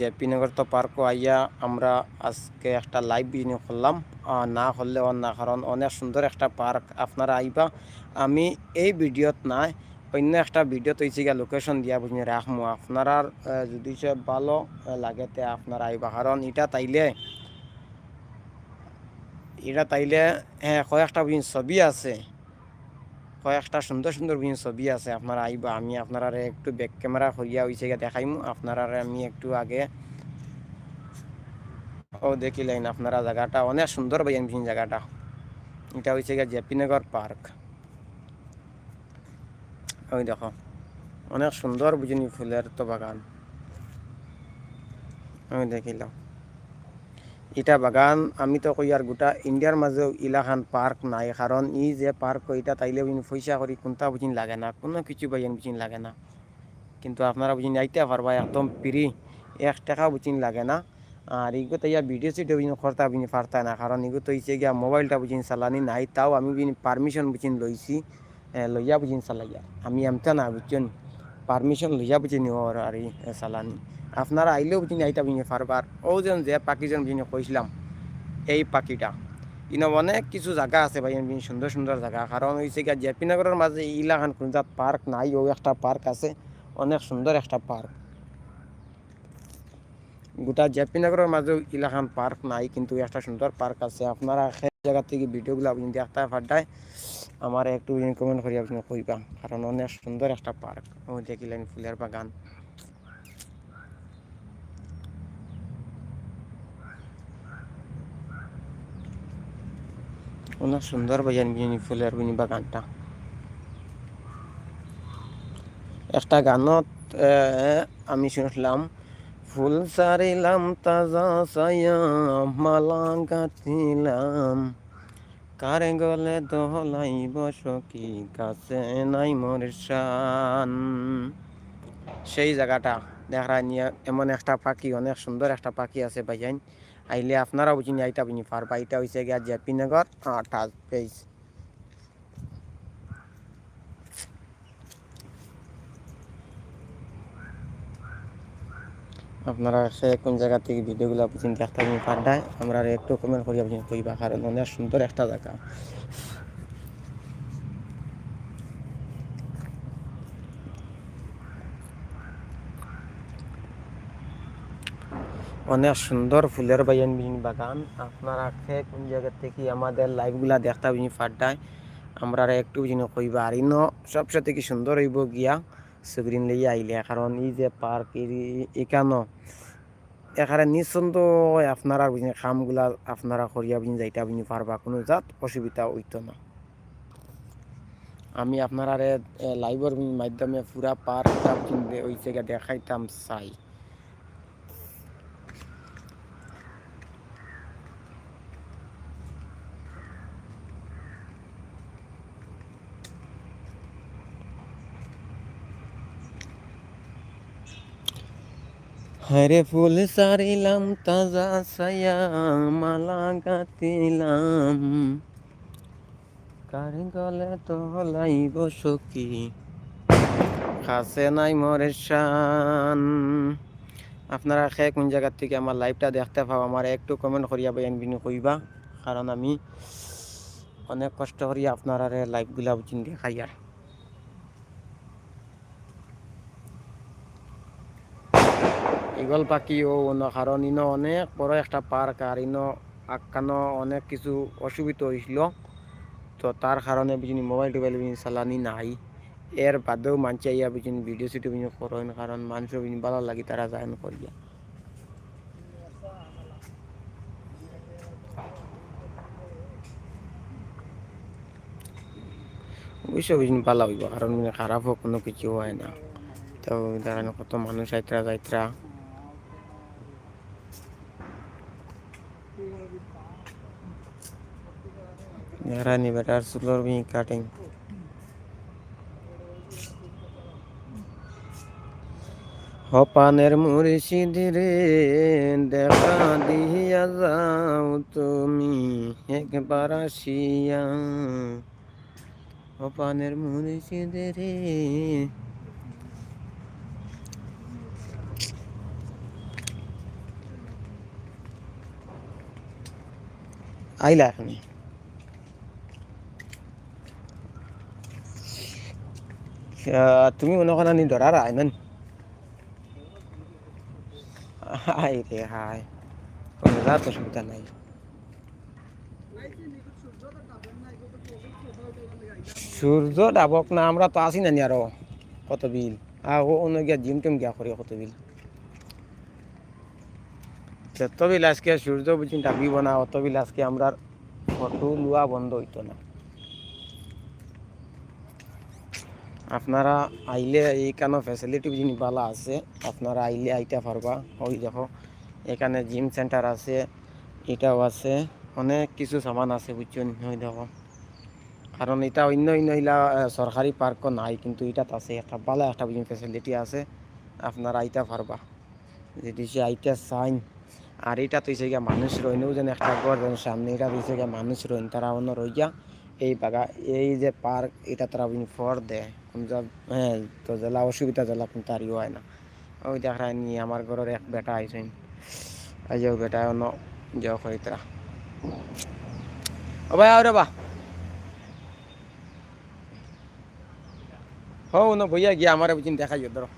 জেপিনগর তো পার্কও আইয়া আমরা আজকে একটা লাইভ ভিডিও করলাম। না করলেও না, কারণ অনেক সুন্দর একটা পার্ক আপনারা আইবা। আমি এই ভিডিওত নাই, অন্য একটা ভিডিও তৈছি গিয়া লোকেশন দিয়া বুঝিয়ে রাখমু। আপনারা যদি সে ভালো লাগে তে আপনারা আইবা। কারণ এটা তাইলে এটা তাইলে হ্যাঁ কয়েকটা বুঝিন ছবি আছে। কয়েকটা সুন্দর সুন্দর বিভিন্ন ছবি আছে। আপনারা আইবা, আমি আপনারা একটু ব্যাক ক্যামেরা হইয়া হইছে গিয়া দেখাইমু। আপনারা আমি একটু আগে ও দেখি লাইন আপনারা জায়গাটা। অনেক সুন্দর বাইন বিভিন্ন জায়গাটা। এটা হইছে গিয়া জেপিনগর পার্ক। ওই দেখো, অনেক সুন্দর বুঝিনি ফুলের তো বাগান। আমি দেখিলাম। এটা বাগান, আমি তো কই আর গোটা ইন্ডিয়ার মাঝেও ইলাখান পার্ক নাই কারণ ই যে পার্ক এটা তাইলে বুঝিন পয়সা করি কোনটা বুঝিন লাগে না, কোনো কিছু বাইন বুঝিন লাগে না। কিন্তু আপনারা বুঝিন আইতে পারবা, একদম ফ্রি, এক টাকা বুঝিন লাগে না। আর ইগো তো ইয়া ভিডিও সিডিও বুঝিন খরতা বুঝিন পারতা না কারণ ইগো তো হইছে গিয়া মোবাইলটা বুঝিন চালানি নাই, তাও আমি বুঝিন পারমিশন বুঝিন লইছি লইয়া বুঝিন চালাইয়া। আমি এমতা না বুঝছেন পারমিশন লইয়া বুঝিন আর চালানি। আপনারা আইলেও বুঝিন আইতা বুঝিন পারবার ও যেন যে পাখিজন বুঝিন কইছিলাম, এই পাখিটা। ইনো অনেক কিছু জায়গা আছে ভাই, এমনি সুন্দর সুন্দর জায়গা কারণ হয়েছে গিয়া জেপিনগরের মাঝে ইলাখান কোন জাত পার্ক নাই, ও একটা পার্ক আছে, অনেক সুন্দর একটা পার্ক। গোটা জেপিনগরের মাঝেও ইলাখান পার্ক নাই, কিন্তু একটা সুন্দর পার্ক আছে। আপনারা সেই জায়গা থেকে ভিডিওগুলো আপনি দেখতে পাঠায় আমার একটু কমেন্ট করি আপনি কইবা, কারণ অনেক সুন্দর একটা পার্ক। ও দেখিলেন ফুলের বাগান। অনেক সুন্দর বাজান বিনি ফুলের বিনি বাগানটা একটা গানত আমি শুনলাম ফুল সারিলাম তাজা সায়া মালা গাঁথিলাম কারে গলে দহলাইব সখী কাছে নাই মোর শান সেই জায়গাটা দেখা নিয়ে এমন একটা পাখি অনেক সুন্দর একটা পাখি আছে ভাইজান আইলে আপনারা বুঝি নিয়ে আইতা বুঝি পারবা এটা হইছে গিয়া জেপি নগর আঠাশ পেজ আপনারা সে কোন জায়গা থেকে ভিডিওগুলো বুঝিন দেখতে পাঠায় আমরা একটু কমেন্ট করিয়া বুঝি কইবা, কারণ অনেক সুন্দর একটা জায়গা। অনেক সুন্দর ফুলের বাগান বিন বাগান। আপনারা কে কোন জায়গা থেকে আমাদের লাইভগুলা দেখতে বিনি ফাড্ডায়? আমরা একটু জিনিস কইবা, আর ইনো সবচেয়ে থেকে সুন্দর হইব গিয়া সুগ্রিন লইয়া আইলে, কারণ এই যে পার্ক এখানো, এখানে নিঃসন্দ আপনারা বুঝিনি কামগুলা আপনারা করিয়া বুঝিনি যাইতা বুঝিনি পারবা, কোনো জাত অসুবিধা হইতো না। আমি আপনারা লাইভের মাধ্যমে পুরা ওই জায়গা দেখাইতাম, চাই। হরে ফুল সারিলাম, তাজা সায়া মালা গাতিলাম কারি গলে তো লাইব সখী? খাসে নাই মরে শান। আপনারা খে কোন জায়গার থেকে আমার লাইভটা দেখতে পাও, আমার একটু কমেন্ট করিয়া বেন বিনি কইবা, কারণ আমি অনেক কষ্ট করি আপনারা লাইভগুলা বুঝিন দেখাই আর ইগল পাখি ও অন্য কারণ ইনো অনেক বড় একটা পার্ক আর ইনো আকানো অনেক কিছু অসুবিধা হয়েছিল তো তার কারণে বুঝিনি মোবাইল টোবাইল বুঝিনি চালানি নাই। এর বাদেও মানছে ইয়া বুঝিনি ভিডিও সিডিও বুঝিনি করেন কারণ মানুষের বুঝিনি ভালো লাগে তারা যায় করিয়া। অবশ্যই বুঝিনি ভালো হইব কারণ খারাপ হোক কোনো কিছু হয় না। তো কত মানুষ আইতরা যাইতরা। Rani but our solar being cutting. হপানের মুর্শিদ রে দেখা দিয়া যাও তুমি একবার আসিয়া হপানের মুর্শিদ রে আইলা এখনই তুমি করো নি ধরার আইনন হাই রে, হাই। রাত অসুবিধা নাই। সূর্য ডাবক না, আমরা তো আসি না আরও কত বিল? আহ, ও অন্য গিয়া জিম টিম গিয়া করি কত বিল? যত বিল আজকে সূর্য বুঝি ডাবিব না, অত বিল আজকে আমরা ফটো লোয়া বন্ধ হইতো না। আপনারা আইলে এইখানে ফ্যাসিলিটি যিনি বালা আছে, আপনারা আইলে আইতে পারবা। ওই দেখো, এখানে জিম সেন্টার আছে, এটাও আছে, অনেক কিছু সামান আছে বুঝছেন, ওই দেখো। কারণ এটা অন্য অন্য ইলা সরকারি পার্কও নাই, কিন্তু এটাত আছে, একটা ভালো একটা বুঝুন ফ্যাসিলিটি আছে, আপনারা আইতে পারবা। যদি সে আইতে চাইন, আর এটা তো গিয়া মানুষ রইনেও যেন একটা ঘর যেন সামনে এটা হইছে গিয়া মানুষ রইন, তারা অন্য রইয়া এই বাগা, এই যে পার্ক এটা তারা ফর দেয়। কোন হ্যাঁ তো জেলা অসুবিধা জেলা কিন্তু তারিও হয় না। ওই দেখা নি, আমার ঘরের এক বেটা আইসেন আইও বেটা, অন্য যাও করি তারা। ও ভাই, আরে বা হো ন বইয়া গিয়া আমার বুঝিন দেখাই ধরো।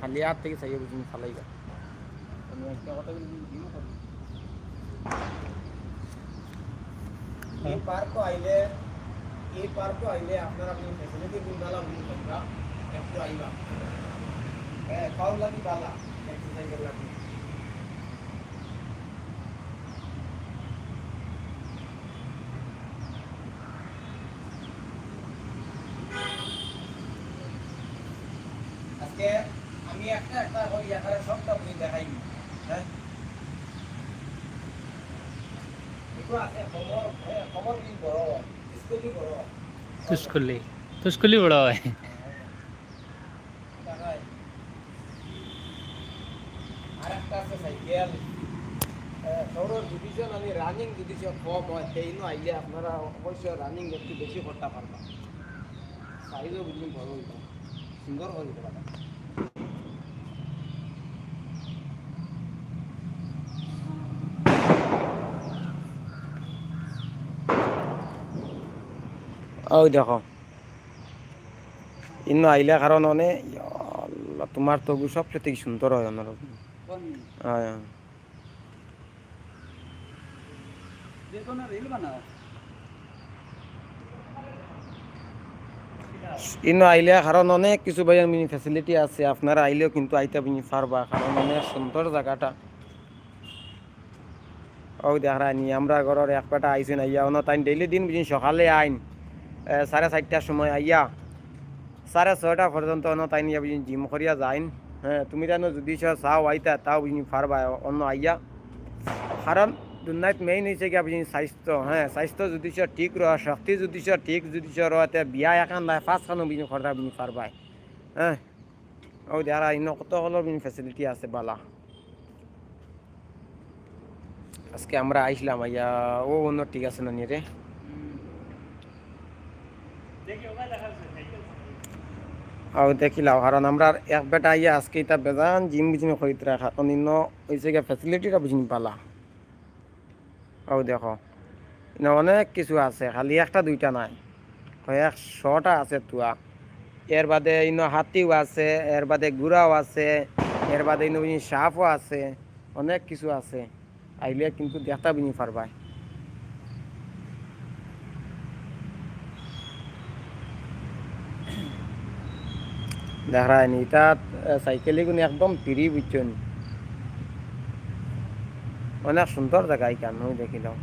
খালি হাত থেকে চাইয়ে বুঝিন, ফালাইবা। কথা বলি দিও তো। এই পার্ক আইলে এই পার্ক আইলে আপনারা আপনি ফ্যাসিলিটি গুন্ডালা বুঝি তোমরা একটু আইবা হ্যাঁ খাও লাগি বালা এক্সারসাইজ লাগি আজকে আমি একটা একটা ওই এখানে সবটা বুঝি দেখাই হ্যাঁ? খবর কি বড় হয়। আমি রানিং যদি কম হয় সেই আইলে আপনারা অবশ্যই রানিং একটু বেশি করতে পারবেন সাইজও বুঝলি বড় হইবে। সুন্দর হয়ে ওই দেখো। ইন্ন আইলে কারণ অনে তোমার তবু সবচেয়ে থেকে সুন্দর হয় অন্যরকম। ইন্ন আইলে কারণ অনেক কিছু ভাই আমি ফ্যাসিলিটি আছে আপনারা আইলেও কিন্তু আইতে আপনি পারবা কারণ অনেক সুন্দর জায়গাটা ও দেখা নি আমরা ঘরের এক পেটা আইসেন আইয়া অন্য তাই ডেইলি দিন বুঝি সকালে আইন। সাড়ে চারটার সময়, আইয়া সাড়ে ছয়টা পর্যন্ত অন্য তাই নিয়ে বুঝি জিম করিয়া যাইন। হ্যাঁ তুমি জানো যদি চাও আইতা, তাও বুঝি পারবা অন্য আইয়া। কারণ দুনিয়াত মেইন হয়েছে কি আপনি স্বাস্থ্য হ্যাঁ স্বাস্থ্য যদি ঠিক রহ শক্তি যদি ঠিক যদি সে রহতে বিয়া এখান নাই পাঁচ খানো বিনি খরচা বিনি পারবাই হ্যাঁ ও দেখা ইন কত হলের বিনি আছে, বালা। আজকে আমরা আইসলাম আইয়া ও অন্য ঠিক আছে না নিয়ে আও দেখিলাও কারণ আমরা এক বেটা আইয়া আজকে এটা বেজান জিম বুঝিনি খরিদ রাখা অন্য হয়েছে গিয়ে ফ্যাসিলিটিটা বুঝিনি পালা। আও দেখো এনে অনেক কিছু আছে, খালি একটা দুইটা নাই। কয়েক শটা আছে তুয়া। এর বাদে ইনো হাতিও আছে, এর বাদে গুড়াও আছে, এর বাদে ইনো সাপও আছে, অনেক কিছু আছে। আইলে কিন্তু দেখতা বিনি পারবাই দেখায়নি এটা সাইকেলে গুলো একদম ফ্রি বুঝছেন অনেক সুন্দর জায়গা এখান আমি দেখিলাম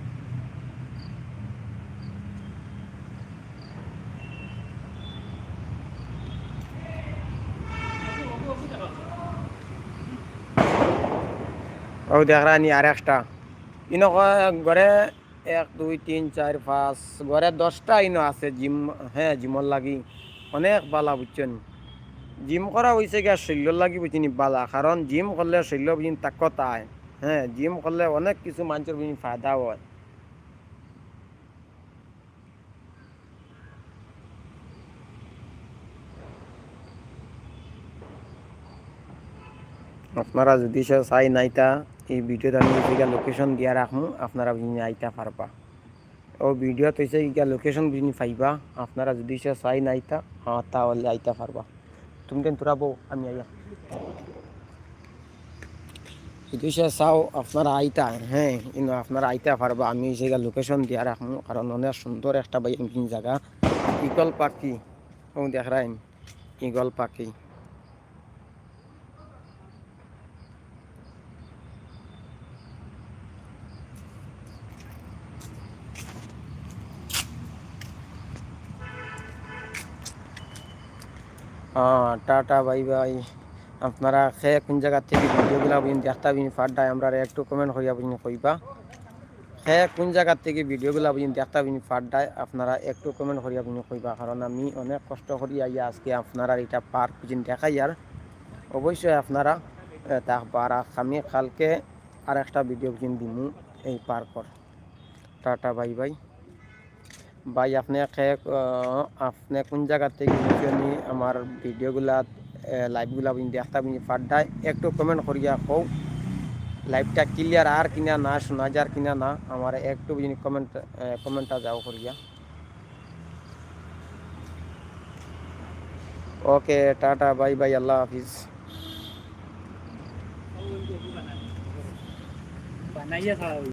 ও দেখায়নি আর একটা ইনো ঘরে এক দুই তিন চার পাঁচ ঘরে দশটা ইনো আছে জিম হ্যাঁ জিমর লাগি অনেক বালা বুঝছেন জিম করা হয়েছে গিয়া শৈল্য লাগি বুঝিনি বালা কারণ জিম করলে শৈল্য বুঝিন তাকত আয় হ্যাঁ জিম করলে অনেক কিছু মানুষের বুঝিন ফায়দা হয়। আপনারা যদি সে চাই নাইতা, এই ভিডিওতে আমি যেটা লোকেশন দিয়া রাখমু, আপনারা বুঝিনি আইতা পারবা। ও ভিডিও তৈছে ইকা লোকেশন বুঝিনি পাইবা আপনারা যদি সে চাই না আইতা হ্যাঁ তাহলে আইতা পারবা। তুমি কেন আমি আইয়া যদি সে চাও আপনারা আইতা হ্যাঁ কিন্তু আপনারা আইতা পারবা আমি সেটা লোকেশন দিয়া রাখমু কারণ অনেক সুন্দর একটা বাইকিং জায়গা ইগল পাখি ও দেখ রাইন ইগল পাখি টাটা, বাই বাই। আপনারা সে কোন জায়গা থেকে ভিডিওগুলা বুঝিন, দেখতা বুঝিন ফাড্ডায় আমরা একটু কমেন্ট করিয়া বুঝিন, কইবা। সে কোন জায়গা থেকে ভিডিওগুলা বুঝিন, দেখতা বুঝিন ফাড্ডায় আপনারা একটু কমেন্ট করিয়া বুঝিন, কইবা। কারণ আমি অনেক কষ্ট করি আইয়া আজকে আপনারা এটা পার্ক বুঝিন, দেখাই আর। অবশ্যই আপনারা তা পারা আমি কালকে আর একটা ভিডিও বুঝিন দিমু এই পার্কর। Tata, bye by. ভাই, আপনি আপনি কোন জায়গা থেকে নি আমার ভিডিওগুলা লাইভগুলা দেখতা বুঝি পাঠায় একটু কমেন্ট করিয়া কও। লাইভটা ক্লিয়ার আর কিনা না, শোনা যার কিনা না, আমার একটু বুঝি কমেন্ট কমেন্টটা যাও করিয়া। ওকে, টাটা, বাই বাই, আল্লাহ হাফিজ। বানাইয়া